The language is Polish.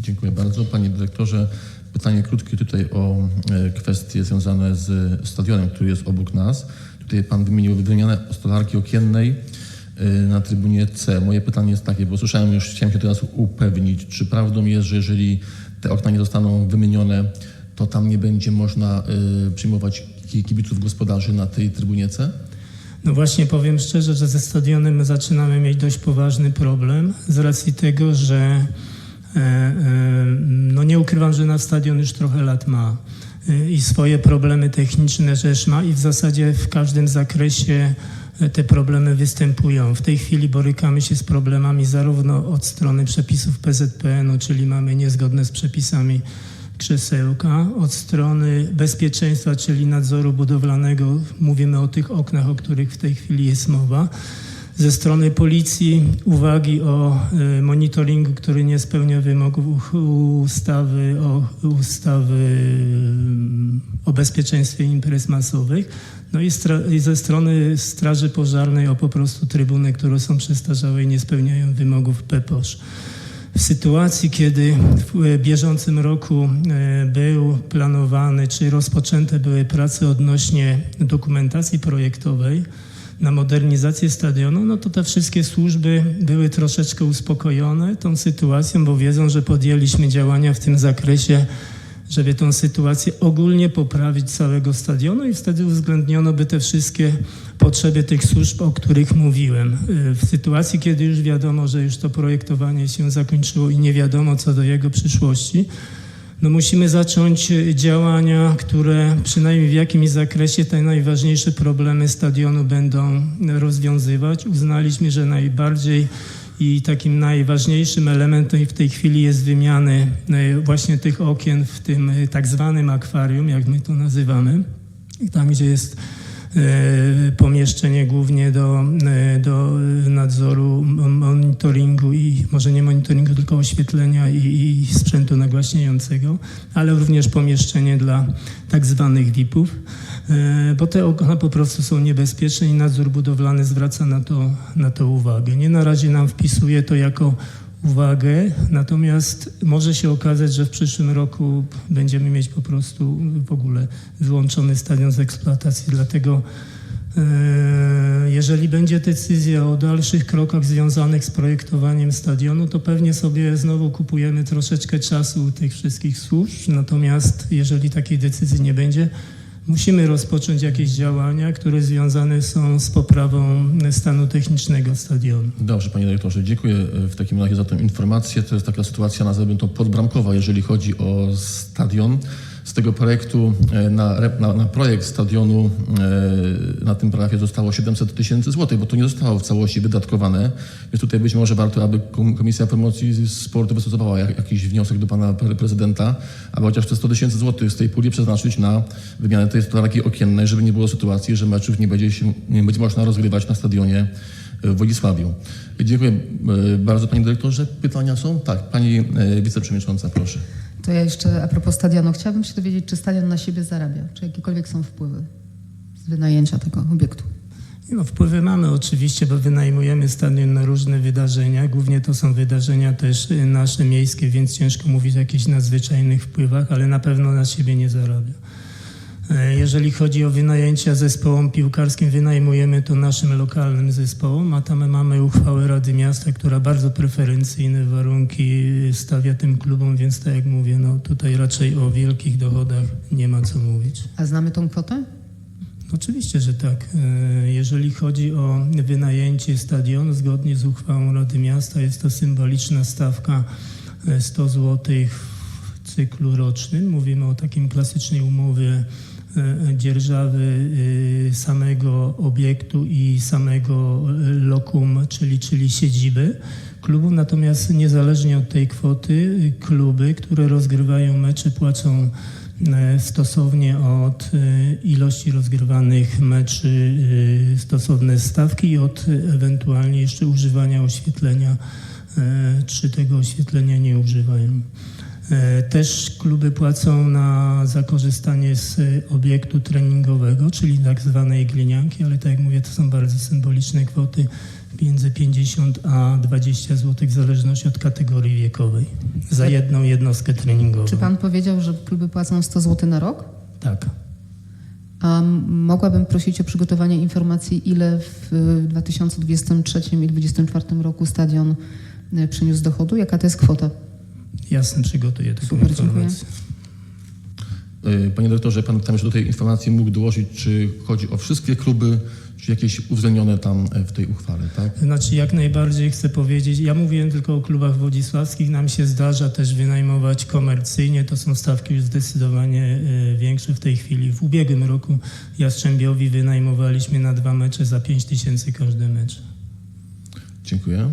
Dziękuję bardzo. Panie dyrektorze, pytanie krótkie tutaj o e, kwestie związane z stadionem, który jest obok nas. Tutaj pan wymienił wymianę stolarki okiennej e, na trybunie C. Moje pytanie jest takie, bo słyszałem już, chciałem się teraz upewnić, czy prawdą jest, że jeżeli te okna nie zostaną wymienione, to tam nie będzie można e, przyjmować ki- kibiców gospodarzy na tej trybunie C? No właśnie powiem szczerze, że ze stadionem my zaczynamy mieć dość poważny problem z racji tego, że no nie ukrywam, że nasz stadion już trochę lat ma e, i swoje problemy techniczne rzecz ma i w zasadzie w każdym zakresie e, te problemy występują. W tej chwili borykamy się z problemami zarówno od strony przepisów PZPN-u, czyli mamy niezgodne z przepisami krzesełka, od strony bezpieczeństwa, czyli nadzoru budowlanego, mówimy o tych oknach, o których w tej chwili jest mowa. Ze strony policji uwagi o e, monitoringu, który nie spełnia wymogów ustawy o, ustawy mm, o bezpieczeństwie imprez masowych. No i, i ze strony Straży Pożarnej o po prostu trybuny, które są przestarzałe i nie spełniają wymogów PEPOSZ. W sytuacji, kiedy w e, bieżącym roku e, był planowany, czy rozpoczęte były prace odnośnie dokumentacji projektowej na modernizację stadionu, no to te wszystkie służby były troszeczkę uspokojone tą sytuacją, bo wiedzą, że podjęliśmy działania w tym zakresie, żeby tą sytuację ogólnie poprawić całego stadionu i wtedy uwzględniono by te wszystkie potrzeby tych służb, o których mówiłem. Y, W sytuacji, kiedy już wiadomo, że już to projektowanie się zakończyło i nie wiadomo co do jego przyszłości, no musimy zacząć y, działania, które przynajmniej w jakimś zakresie te najważniejsze problemy stadionu będą rozwiązywać. Uznaliśmy, że najbardziej i takim najważniejszym elementem w tej chwili jest wymiany y, właśnie tych okien w tym y, tak zwanym akwarium, jak my to nazywamy. Tam, gdzie jest pomieszczenie głównie do, do nadzoru, mon- monitoringu może nie monitoringu, tylko oświetlenia i, i sprzętu nagłaśniającego, ale również pomieszczenie dla tak zwanych VIP-ów, e, bo te okna po prostu są niebezpieczne i nadzór budowlany zwraca na to, na to uwagę. Nie na razie nam wpisuje to jako uwagę, natomiast może się okazać, że w przyszłym roku będziemy mieć po prostu w ogóle wyłączony stadion z eksploatacji. Dlatego jeżeli będzie decyzja o dalszych krokach związanych z projektowaniem stadionu, to pewnie sobie znowu kupujemy troszeczkę czasu u tych wszystkich służb. Natomiast jeżeli takiej decyzji nie będzie, musimy rozpocząć jakieś działania, które związane są z poprawą stanu technicznego stadionu. Dobrze, panie dyrektorze, dziękuję e, w takim razie za tę informację. To jest taka sytuacja, nazwijmy to podbramkowa, jeżeli chodzi o stadion. Z tego projektu e, na, na, na projekt stadionu e, na tym prawie zostało 700 tysięcy złotych, bo to nie zostało w całości wydatkowane. Więc tutaj być może warto, aby Kom- Komisja Promocji Sportu wystosowała jak, jakiś wniosek do pana pre- prezydenta, aby chociaż te 100 tysięcy złotych z tej puli przeznaczyć na wymianę tej stolarki okiennej, żeby nie było sytuacji, że meczów nie będzie, się, nie będzie można rozgrywać na stadionie w Wodzisławiu. Dziękuję e, bardzo panie dyrektorze. Pytania są? Tak, pani e, wiceprzewodnicząca, proszę. To ja jeszcze a propos stadionu. Chciałabym się dowiedzieć, czy stadion na siebie zarabia, czy jakiekolwiek są wpływy z wynajęcia tego obiektu. No, wpływy mamy oczywiście, bo wynajmujemy stadion na różne wydarzenia. Głównie to są wydarzenia też y, nasze miejskie, więc ciężko mówić o jakichś nadzwyczajnych wpływach, ale na pewno na siebie nie zarabia. E, Jeżeli chodzi o wynajęcia zespołom piłkarskim, wynajmujemy to naszym lokalnym zespołom, a tam mamy uchwałę Rady Miasta, która bardzo preferencyjne warunki stawia tym klubom, więc tak jak mówię, no tutaj raczej o wielkich dochodach nie ma co mówić. A znamy tą kwotę? Oczywiście, że tak. E, Jeżeli chodzi o wynajęcie stadionu, zgodnie z uchwałą Rady Miasta jest to symboliczna stawka e, 100 zł w cyklu rocznym. Mówimy o takim klasycznej umowie e, dzierżawy e, samego obiektu i samego e, lokum, czyli, czyli siedziby klubu. Natomiast niezależnie od tej kwoty, e, kluby, które rozgrywają mecze, płacą e, stosownie od e, ilości rozgrywanych meczy e, stosowne stawki i od e, ewentualnie jeszcze używania oświetlenia, e, czy tego oświetlenia nie używają. E, Też kluby płacą na, za korzystanie z e, obiektu treningowego, czyli tak zwanej glinianki, ale tak jak mówię, to są bardzo symboliczne kwoty między 50 a 20 zł w zależności od kategorii wiekowej za jedną jednostkę treningową. Czy pan powiedział, że kluby płacą 100 zł na rok? Tak. A mogłabym prosić o przygotowanie informacji, ile w y, 2023 i 2024 roku stadion y, przyniósł dochodu? Jaka to jest kwota? Jasne, przygotuję taką Super, dziękuję. informację. E, Panie dyrektorze, pan tam jeszcze do tej informacji mógł dołożyć, czy chodzi o wszystkie kluby, czy jakieś uwzględnione tam e, w tej uchwale, tak? Znaczy jak najbardziej chcę powiedzieć, ja mówiłem tylko o klubach wodzisławskich, nam się zdarza też wynajmować komercyjnie, to są stawki już zdecydowanie y, większe w tej chwili. W ubiegłym roku Jastrzębiowi wynajmowaliśmy na dwa mecze za 5 tysięcy każdy mecz. Dziękuję.